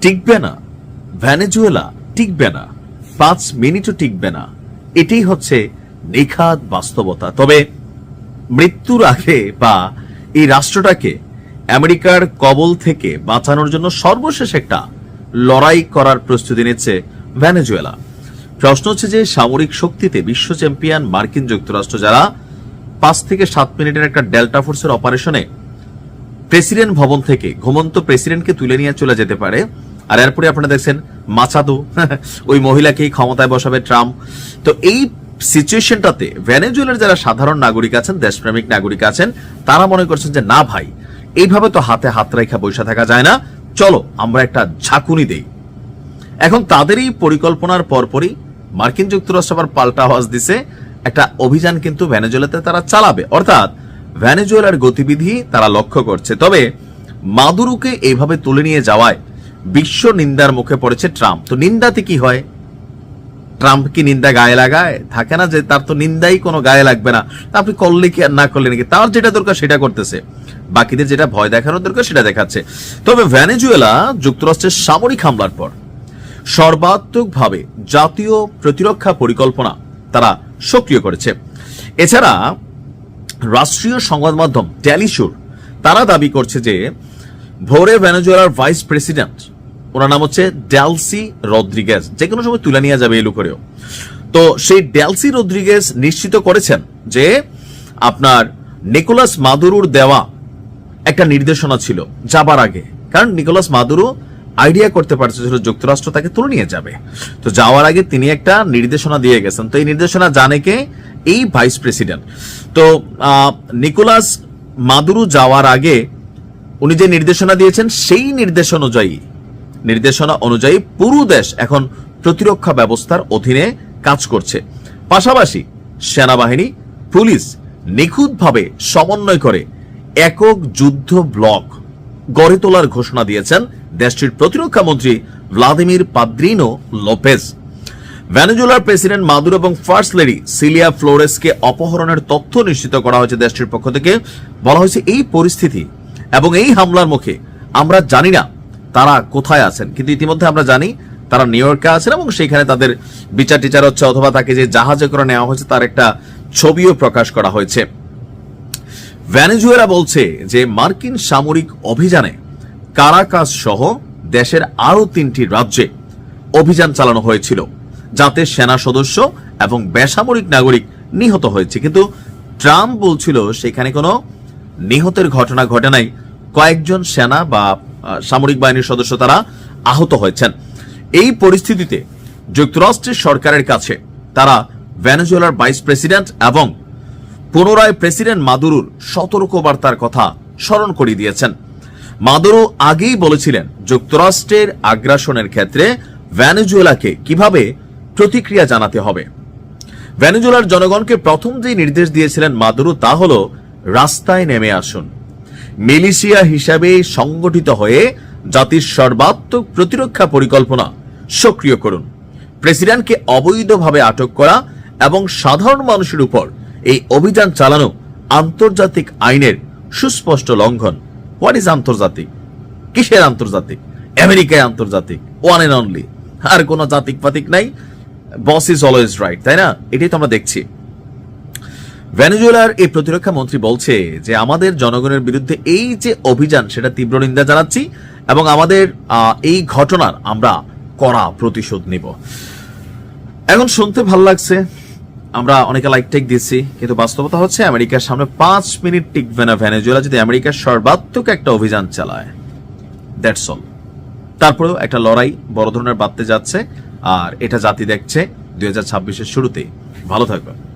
টিকবে না। ভ্যানেজুয়েলা টিকবে না। পাঁচ মিনিটও টিকবে না। এটাই হচ্ছে নিখাত বাস্তবতা। তবে মৃত্যুর আগে বা এই রাষ্ট্রটাকে আমেরিকার কবল থেকে বাঁচানোর জন্য সর্বশেষ একটা লড়াই করার প্রস্তুতি নিচ্ছে ভেনেজুয়েলা প্রশ্ন হচ্ছে যে সামরিক শক্তিতে বিশ্ব চ্যাম্পিয়ন মার্কিন যুক্তরাষ্ট্র, যারা পাঁচ থেকে সাত মিনিটের একটা ডেল্টা ফোর্সের অপারেশনে প্রেসিডেন্ট ভবন থেকে ঘুমন্ত প্রেসিডেন্টকে তুলে নিয়ে চলে যেতে পারে আর এরপরে আপনারা দেখছেন মাচাদো ওই মহিলাকেই ক্ষমতায় বসাবে ট্রাম্প। তো এই সিচুয়েশনটাতে ভেনেজুয়েলার যারা সাধারণ নাগরিক আছেন, দেশপ্রেমিক নাগরিক আছেন, তারা মনে করছেন যে, না ভাই, এইভাবে তো হাতে হাত রেখা বসে থাকা যায় না। চলো, আমরা একটা ঝাঁকুনি দেই। এখন তাদের এই পরিকল্পনার পরপরই মার্কিন যুক্তরাষ্ট্র আবার পাল্টা আওয়াজ দিছে। একটা অভিযান কিন্তু ভেনেজুয়েলাতে তারা চালাবে। অর্থাৎ ভেনেজুয়েলার গতিবিধি তারা লক্ষ্য করছে। তবে মাদুরুকে এইভাবে তুলে নিয়ে যাওয়ায় বিশ্ব নিন্দার মুখে পড়েছে ট্রাম্প। তো নিন্দাতে কি হয়? ট্রাম্প কি নিন্দা গায়ে লাগায়? থাকে না যে তার তো নিন্দাই কোনো গায়ে লাগবে না। আপনি করলে কি আর না করলে নাকি? তার যেটা দরকার সেটা করতেছে। বাকিদের যেটা ভয় দেখানোর দরকার সেটা দেখাচ্ছে। তবে ভেনেজুয়েলা যুক্তরাষ্ট্রের সামরিক হামলার পর সর্বাত্মকভাবে জাতীয় প্রতিরক্ষা পরিকল্পনা তারা সক্রিয় করেছে। এছাড়া রাষ্ট্রীয় সংবাদ মাধ্যম ট্যালিশুর তারা দাবি করছে যে ভোরে ভেনেজুয়েলার ভাইস প্রেসিডেন্ট ওনার নাম হচ্ছে ড্যালসি রদ্রিগেজ। যে কোনো সময় তুলে নিয়ে যাবে এলু করেও। তো সেই ড্যালসি রদ্রিগেজ নিশ্চিত করেছেন যে আপনার নিকোলাস মাদুরুর দেওয়া একটা নির্দেশনা ছিল যাবার আগে। কারণ নিকোলাস মাদুরু আইডিয়া করতে পারছিল যুক্তরাষ্ট্র তাকে তুলে নিয়ে যাবে। তো যাওয়ার আগে তিনি একটা নির্দেশনা দিয়ে গেছেন। তো এই নির্দেশনা জানে কে? এই ভাইস প্রেসিডেন্ট তো নিকোলাস মাদুরু যাওয়ার আগে উনি যে নির্দেশনা দিয়েছেন, সেই নির্দেশ অনুযায়ী নির্দেশনা অনুযায়ী পুরো দেশ এখন প্রতিরক্ষা ব্যবস্থার অধীনে কাজ করছে। পাশাপাশি সেনাবাহিনী, পুলিশ নিখুঁতভাবে সমন্বয় করে একক যুদ্ধ ব্লক গড়ে তোলার ঘোষণা দিয়েছেন দেশটির প্রতিরক্ষা মন্ত্রী ভ্লাদিমির পাদ্রিনো লোপেজ। ভেনেজুয়েলার প্রেসিডেন্ট মাদুরো এবং ফার্স্ট লেডি সিলিয়া ফ্লোরেসকে অপহরণের তথ্য নিশ্চিত করা হয়েছে দেশটির পক্ষ থেকে। বলা হয়েছে, এই পরিস্থিতি এবং এই হামলার মুখে আমরা জানি না তারা কোথায় আছেন? কিন্তু ইতিমধ্যে আমরা জানি তারা নিউ ইয়র্কে আছেন এবং সেখানে তাদের বিচার টিচার হচ্ছে অথবা তাকে যে জাহাজে করে নেওয়া হয়েছে তার একটা ছবিও প্রকাশ করা হয়েছে। ভেনেজুয়েলা বলছে যে মার্কিন সামরিক অভিযানে কারাকাস সহ দেশের আরও তিনটি রাজ্যে অভিযান চালানো হয়েছিল, যাতে সেনা সদস্য এবং বেসামরিক নাগরিক নিহত হয়েছে। কিন্তু ট্রাম্প বলছিল, সেখানে কোনো নিহতের ঘটনা ঘটে নাই। কয়েকজন সেনা বা সামরিক বাহিনীর সদস্য তারা আহত হয়েছেন। এই পরিস্থিতিতে যুক্তরাষ্ট্রের সরকারের কাছে তারা ভেনেজুয়েলার ভাইস প্রেসিডেন্ট এবং পুনরায় প্রেসিডেন্ট মাদুরুর সতর্কবার্তার কথা স্মরণ করিয়ে দিয়েছেন। মাদুরো আগেই বলেছিলেন, যুক্তরাষ্ট্রের আগ্রাসনের ক্ষেত্রে ভেনেজুয়েলাকে কীভাবে প্রতিক্রিয়া জানাতে হবে। ভেনেজুয়েলার জনগণকে প্রথম যে নির্দেশ দিয়েছিলেন মাদুরো তা হল, রাস্তায় নেমে আসুন। মিলিশিয়া হিসাবে সংগঠিত হয়ে জাতির সর্বাত্মক প্রতিরক্ষা পরিকল্পনা সক্রিয় করুন। প্রেসিডেন্টকে অবৈধভাবে আটক করা এবং সাধারণ মানুষের উপর এই অভিযান চালানো আন্তর্জাতিক আইনের সুস্পষ্ট লঙ্ঘন। হোয়াট ইজ আন্তর্জাতিক? কিসের আন্তর্জাতিক? আমেরিকায় আন্তর্জাতিক। ওয়ান এন্ড অনলি আর কোনো জাতিক পাতিক নাই। বস ইজ অলওয়েজ রাইট তাই না? এটাই তো আমরা দেখছি। ভেনেজুয়েলার এই প্রতিরক্ষা মন্ত্রী বলছে যে আমাদের জনগণের বিরুদ্ধে এই যে অভিযান, সেটা তীব্র নিন্দা জানাচ্ছি এবং আমাদের এই ঘটনার আমরা কড়া প্রতিশোধ নিব। এখন শুনতে ভালো লাগছে। আমরা অনেকে লাইক টেক দিচ্ছি কিন্তু বাস্তবতা হচ্ছে আমেরিকার সামনে পাঁচ মিনিট টিকবে না ভেনেজুয়েলা যদি আমেরিকার সর্বাত্মক একটা অভিযান চালায়। দ্যাটস অল তারপরেও একটা লড়াই বড় ধরনের বাড়তে যাচ্ছে, আর এটা জাতি দেখছে দুই হাজার ছাব্বিশের শুরুতেই। ভালো থাকবেন।